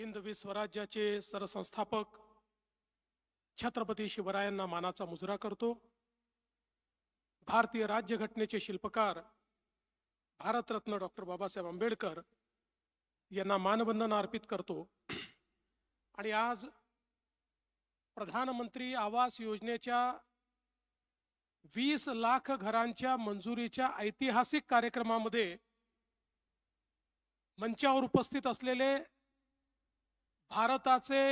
हिंदवी स्वराज्याचे सरसंस्थापक छत्रपती शिवरायांना मानाचा मुजरा करतो. भारतीय राज्यघटनेचे शिल्पकार भारतरत्न डॉक्टर बाबासाहेब आंबेडकर यांना मानवंदना अर्पित करतो. आणि आज प्रधानमंत्री आवास योजनेच्या वीस लाख घरांच्या मंजुरीच्या ऐतिहासिक कार्यक्रमामध्ये मंचावर उपस्थित असलेले भारताचे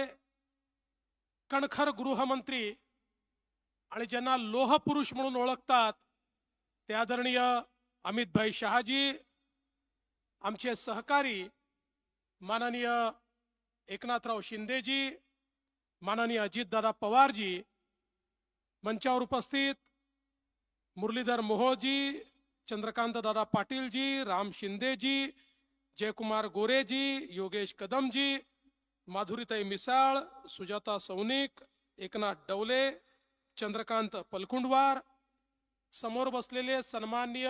कणखर गृहमंत्री आणि ज्यांना लोहपुरुष म्हणून ओळखतात ते आदरणीय अमितभाई शहाजी आमचे सहकारी माननीय एकनाथराव शिंदेजी माननीय अजितदादा पवारजी मंचावर उपस्थित मुरलीधर मोहोळजी चंद्रकांत दादा पाटीलजी राम शिंदेजी जयकुमार गोरेजी योगेश कदमजी माधुरीताई मिसाळ सुजाता सौनिक एकनाथ डवले चंद्रकांत पलकुंडवार समोर बसलेले सन्माननीय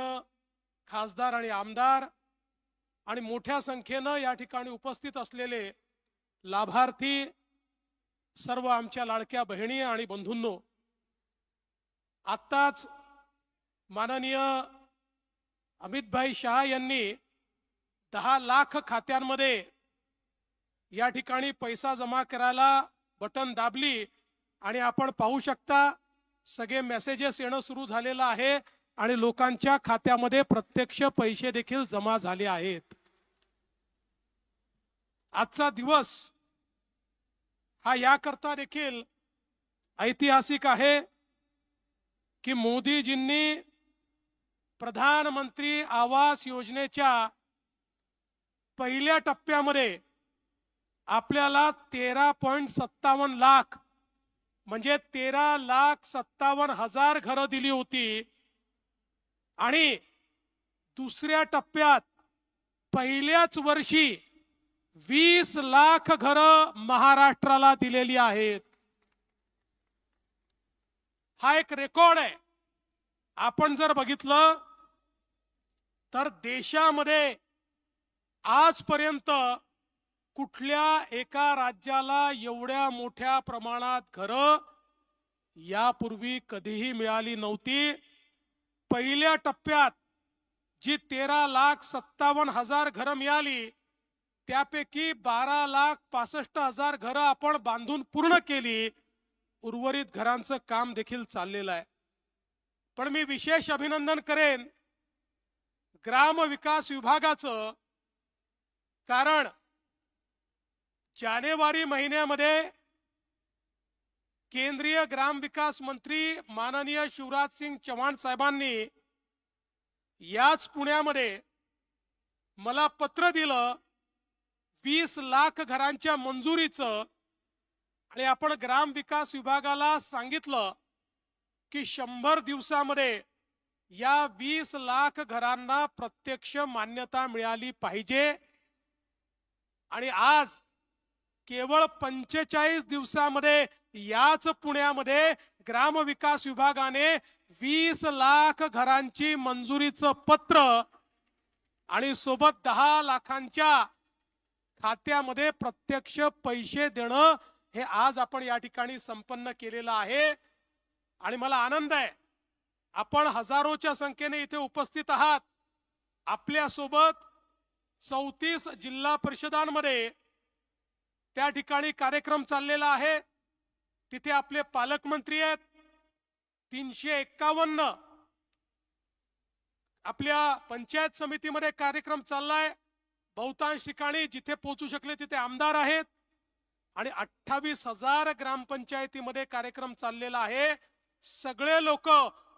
खासदार आणि आमदार आणि मोठ्या संख्येनं या ठिकाणी उपस्थित असलेले लाभार्थी सर्व आमच्या लाडक्या बहिणी आणि बंधूंनो आत्ताच माननीय अमितभाई शहा यांनी दहा लाख खात्यांमध्ये या ठिकाणी पैसा जमा करायला बटन दाबली आणि आपण पाहू शकता सगळे मेसेजेस येणं सुरू झालेलं आहे आणि लोकांच्या खात्यामध्ये प्रत्यक्ष पैसे देखील जमा झाले आहेत. आजचा दिवस हा याकरता देखील ऐतिहासिक आहे की मोदीजींनी प्रधानमंत्री आवास योजनेच्या पहिल्या टप्प्यामध्ये आपल्याला तेरा पॉईंट सत्तावन्न लाख म्हणजे तेरा लाख सत्तावन्न हजार घरं दिली होती. आणि दुसऱ्या टप्प्यात पहिल्याच वर्षी वीस लाख घरं महाराष्ट्राला दिलेली आहेत. हा एक रेकॉर्ड आहे. आपण जर बघितलं तर देशामध्ये आजपर्यंत कुठल्या एका राज्याला एवढ्या मोठ्या प्रमाणात घरं यापूर्वी कधीही मिळाली नव्हती. पहिल्या टप्प्यात जी तेरा लाख सत्तावन्न हजार घरं मिळाली त्यापैकी बारा लाख पासष्ट हजार घरं आपण बांधून पूर्ण केली. उर्वरित घरांचं काम देखील चाललेलं आहे. पण मी विशेष अभिनंदन करेन ग्राम विकास विभागाचं कारण जानेवारी महिन्यामध्ये केंद्रीय ग्राम विकास मंत्री माननीय शिवराज सिंग चव्हाण साहेबांनी याच पुण्यामध्ये मला पत्र दिलं वीस लाख घरांच्या मंजुरीचं. आणि आपण ग्राम विकास विभागाला सांगितलं की शंभर दिवसामध्ये या वीस लाख घरांना प्रत्यक्ष मान्यता मिळाली पाहिजे. आणि आज केवळ पंचेचाळीस दिवसामध्ये याच पुण्यामध्ये ग्रामविकास विभागाने वीस लाख घरांची मंजुरीचं पत्र आणि सोबत दहा लाखांच्या खात्यामध्ये प्रत्यक्ष पैसे देणं हे आज आपण या ठिकाणी संपन्न केलेलं आहे. आणि मला आनंद आहे. आपण हजारोच्या संख्येने इथे उपस्थित आहात. आपल्यासोबत चौतीस जिल्हा परिषदांमध्ये त्या ठिकाणी कार्यक्रम चाललेला आहे. तिथे आपले पालकमंत्री आहेत. तीनशे एक्कावन्न आपल्या पंचायत समितीमध्ये कार्यक्रम चाललाय. बहुतांश ठिकाणी जिथे पोहोचू शकले तिथे आमदार आहेत. आणि अठ्ठावीस हजार ग्रामपंचायतीमध्ये कार्यक्रम चाललेला आहे. सगळे लोक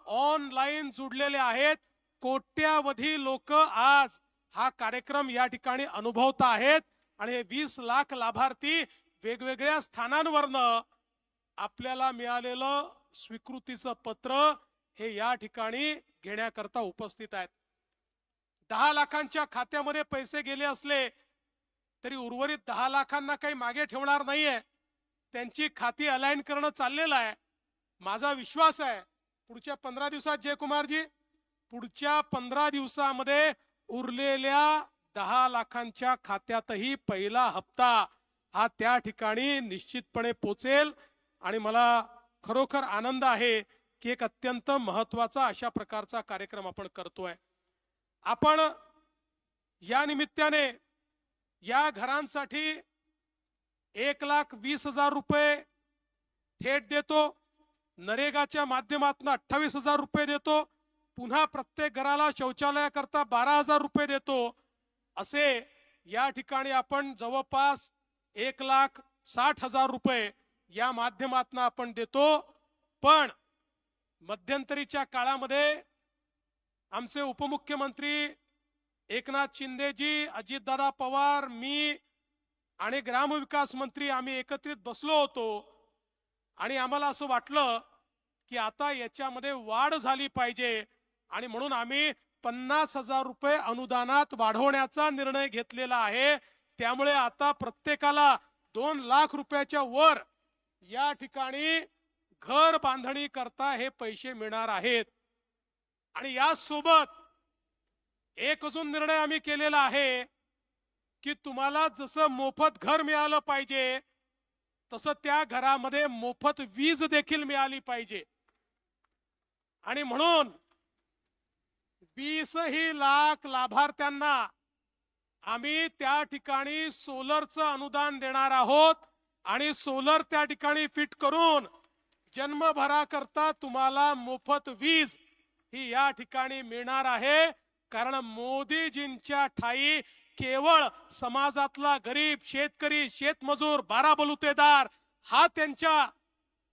ऑनलाईन जुडलेले आहेत. कोट्यावधी लोक आज हा कार्यक्रम या ठिकाणी अनुभवत आहेत. आणि हे वीस लाख लाभार्थी वेगवेगळ्या स्थानांवरनं आपल्याला मिळालेलं स्वीकृतीचं पत्र हे या ठिकाणी घेण्याकरता उपस्थित आहेत. दहा लाखांच्या खात्यामध्ये पैसे गेले असले तरी उर्वरित दहा लाखांना काही मागे ठेवणार नाहीये. त्यांची खाती अलाइन करणं चाललेलं आहे. माझा विश्वास आहे पुढच्या पंधरा दिवसात जयकुमारजी पुढच्या पंधरा दिवसामध्ये उरलेल्या दहा लाखांच्या खात्यातही पहिला हप्ता हा त्या ठिकाणी निश्चितपणे पोचेल. आणि मला खरोखर आनंद आहे की एक अत्यंत महत्त्वाचा अशा प्रकारचा कार्यक्रम आपण करतोय. आपण या निमित्ताने या घरांसाठी एक लाख वीस हजार रुपये थेट देतो. नरेगाच्या माध्यमातून अठ्ठावीस हजार रुपये देतो. पुन्हा प्रत्येक घराला शौचालयाकरता बारा हजार रुपये देतो. असे या ठिकाणी आपण जवळपास एक लाख साठ हजार रुपये या माध्यमातून आपण देतो. पण मध्यंतरीच्या काळामध्ये आमचे उपमुख्यमंत्री एकनाथ शिंदेजी अजितदादा पवार मी आणि ग्रामविकास मंत्री आम्ही एकत्रित बसलो होतो. आणि आम्हाला असं वाटलं की आता याच्यामध्ये वाढ झाली पाहिजे आणि म्हणून आम्ही पन्नास हजार रुपये अनुदानात वाढवण्याचा निर्णय घेतलेला आहे. त्यामुळे आता प्रत्येकाला दोन लाख रुपयाच्या वर या ठिकाणी घर बांधणी करता हे पैसे मिळणार आहेत. आणि यासोबत एक अजून निर्णय आम्ही केलेला आहे की तुम्हाला जसं मोफत घर मिळालं पाहिजे तसं त्या घरामध्ये मोफत वीज देखील मिळाली पाहिजे. आणि म्हणून वीसही लाख लाभार्थ्यांना आम्ही त्या ठिकाणी सोलरचं अनुदान देणार आहोत आणि सोलर त्या ठिकाणी फिट करून जन्मभराकरता तुम्हाला मोफत वीज ही या ठिकाणी मिळणार आहे. कारण मोदीजींच्या ठाई केवळ समाजातला गरीब शेतकरी शेतमजूर बारा बलुतेदार हा त्यांच्या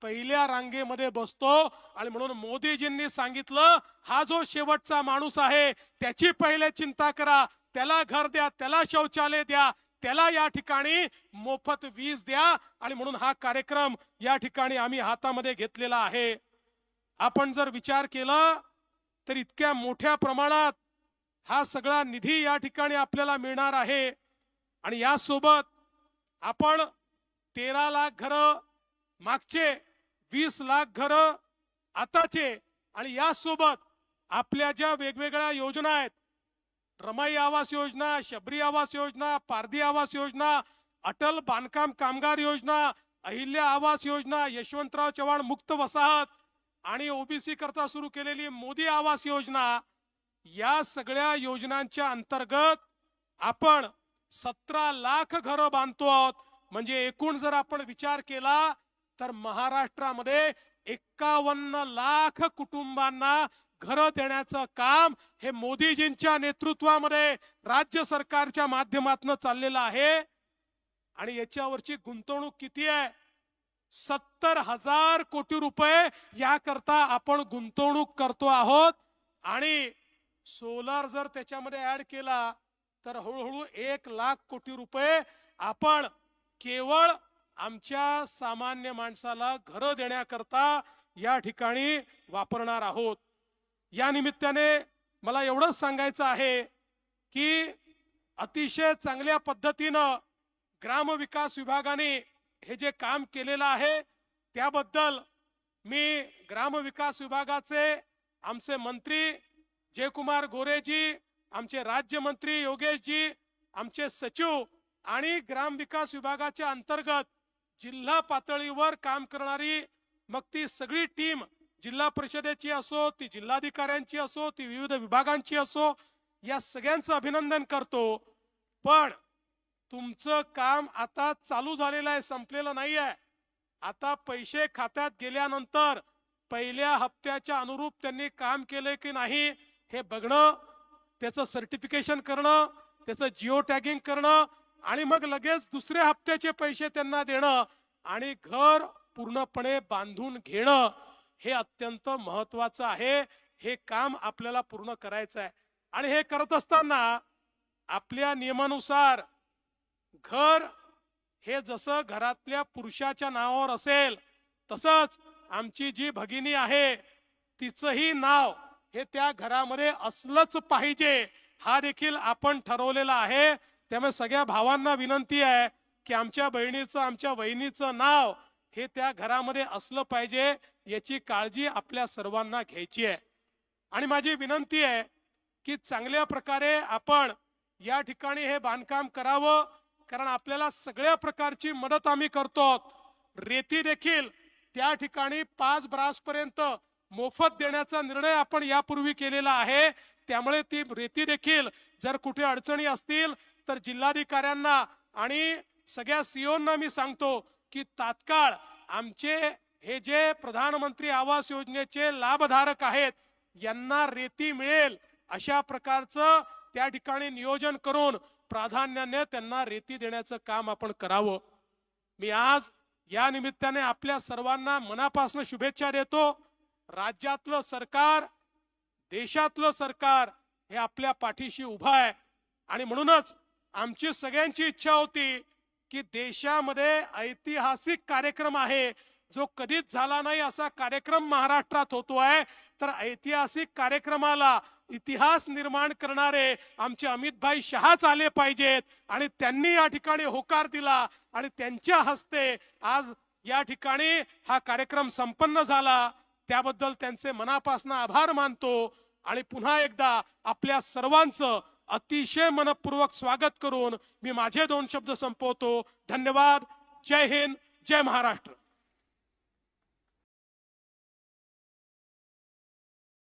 पहिल्या रांगेमध्ये बसतो आणि म्हणून मोदीजींनी सांगितलं हा जो शेवटचा माणूस आहे त्याची पहिले चिंता करा. त्याला घर द्या त्याला शौचालय द्या त्याला या ठिकाणी मोफत वीज द्या. आणि म्हणून हा कार्यक्रम या ठिकाणी आम्ही हातामध्ये घेतलेला आहे. आपण जर विचार केला तर इतक्या मोठ्या प्रमाणात हा सगळा निधी या ठिकाणी आपल्याला मिळणार आहे. आणि यासोबत आपण तेरा लाख घरं मागचे वीस लाख घर आताचे आणि यासोबत आपल्या ज्या वेगवेगळ्या योजना आहेत रमाई आवास योजना शबरी आवास योजना पारधी आवास योजना अटल बांधकाम कामगार योजना अहिल्या आवास योजना यशवंतराव चव्हाण मुक्त वसाहत आणि ओबीसी करता सुरू केलेली मोदी आवास योजना या सगळ्या योजनांच्या अंतर्गत आपण सतरा लाख घरं बांधतो आहोत. म्हणजे एकूण जर आपण विचार केला तर महाराष्ट्रामध्ये एक्कावन्न लाख कुटुंबांना घरं देण्याचं काम हे मोदीजींच्या नेतृत्वामध्ये राज्य सरकारच्या माध्यमातून चाललेलं आहे. आणि याच्यावरची गुंतवणूक किती आहे? सत्तर हजार कोटी रुपये याकरता आपण गुंतवणूक करतो आहोत. आणि सोलार जर त्याच्यामध्ये ऍड केला तर हळूहळू एक लाख कोटी रुपये आपण केवळ आमच्या सामान्य माणसाला घरं देण्याकरता या ठिकाणी वापरणार आहोत. या निमित्ताने मला एवढंच सांगायचं आहे की अतिशय चांगल्या पद्धतीनं ग्रामविकास विभागाने हे जे काम केलेलं आहे त्याबद्दल मी ग्रामविकास विभागाचे आमचे मंत्री जयकुमार गोरेजी आमचे राज्यमंत्री योगेशजी आमचे सचिव आणि ग्रामविकास विभागाच्या अंतर्गत जिल्हा पातळीवर काम करणारी मग ती सगळी टीम जिल्हा परिषदेची असो ती जिल्हाधिकाऱ्यांची असो ती विविध विभागांची असो या सगळ्यांचं अभिनंदन करतो. पण तुमचं काम आता चालू झालेलं आहे संपलेलं नाही आहे आता पैसे खात्यात गेल्यानंतर पहिल्या हप्त्याच्या अनुरूप त्यांनी काम केलंय की नाही हे बघणं त्याचं सर्टिफिकेशन करणं त्याचं जिओ टॅगिंग करणं आणि मग लगेच दुसऱ्या हप्त्याचे पैसे त्यांना देणं आणि घर पूर्णपणे बांधून घेणं हे अत्यंत महत्वाचं आहे. हे काम आपल्याला पूर्ण करायचं आहे. आणि हे करत असताना आपल्या नियमानुसार घर हे जसं घरातल्या पुरुषाच्या नावावर असेल तसंच आमची जी भगिनी आहे तिचंही नाव हे त्या घरामध्ये असलंच पाहिजे. हा देखील आपण ठरवलेला आहे. त्यामुळे सगळ्या भावांना विनंती आहे की आमच्या बहिणीचं आमच्या वहिनीचं नाव हे त्या घरामध्ये असलं पाहिजे याची काळजी आपल्या सर्वांना घ्यायची आहे. आणि माझी विनंती आहे की चांगल्या प्रकारे आपण या ठिकाणी हे बांधकाम करावं कारण आपल्याला सगळ्या प्रकारची मदत आम्ही करतो. रेती देखील त्या ठिकाणी पाच ब्रास पर्यंत मोफत देण्याचा निर्णय आपण यापूर्वी केलेला आहे. त्यामुळे ती रेती देखील जर कुठे अडचणी असतील तर जिल्हाधिकाऱ्यांना आणि सगळ्या सीओंना मी सांगतो की तात्काळ आमचे हे जे प्रधानमंत्री आवास योजनेचे लाभधारक आहेत यांना रेती मिळेल अशा प्रकारचं त्या ठिकाणी नियोजन करून प्राधान्याने त्यांना रेती देण्याचं काम आपण करावं. मी आज या निमित्ताने आपल्या सर्वांना मनापासून शुभेच्छा देतो. राज्यातलं सरकार देशातलं सरकार हे आपल्या पाठीशी उभं आहे आणि म्हणूनच आमची सगळ्यांची इच्छा होती की देशामध्ये ऐतिहासिक कार्यक्रम आहे. जो कधीच झाला नाही असा कार्यक्रम महाराष्ट्रात होतो आहे. तर ऐतिहासिक कार्यक्रमाला इतिहास निर्माण करणारे आमचे अमितभाई शहाच आले पाहिजेत आणि त्यांनी या ठिकाणी होकार दिला आणि त्यांच्या हस्ते आज या ठिकाणी हा कार्यक्रम संपन्न झाला. त्याबद्दल त्यांचे मनापासून आभार मानतो आणि पुन्हा एकदा आपल्या सर्वांचं अतिशय मनपूर्वक स्वागत करून मी माझे दोन शब्द संपवतो. धन्यवाद. जय हिंद. जय महाराष्ट्र.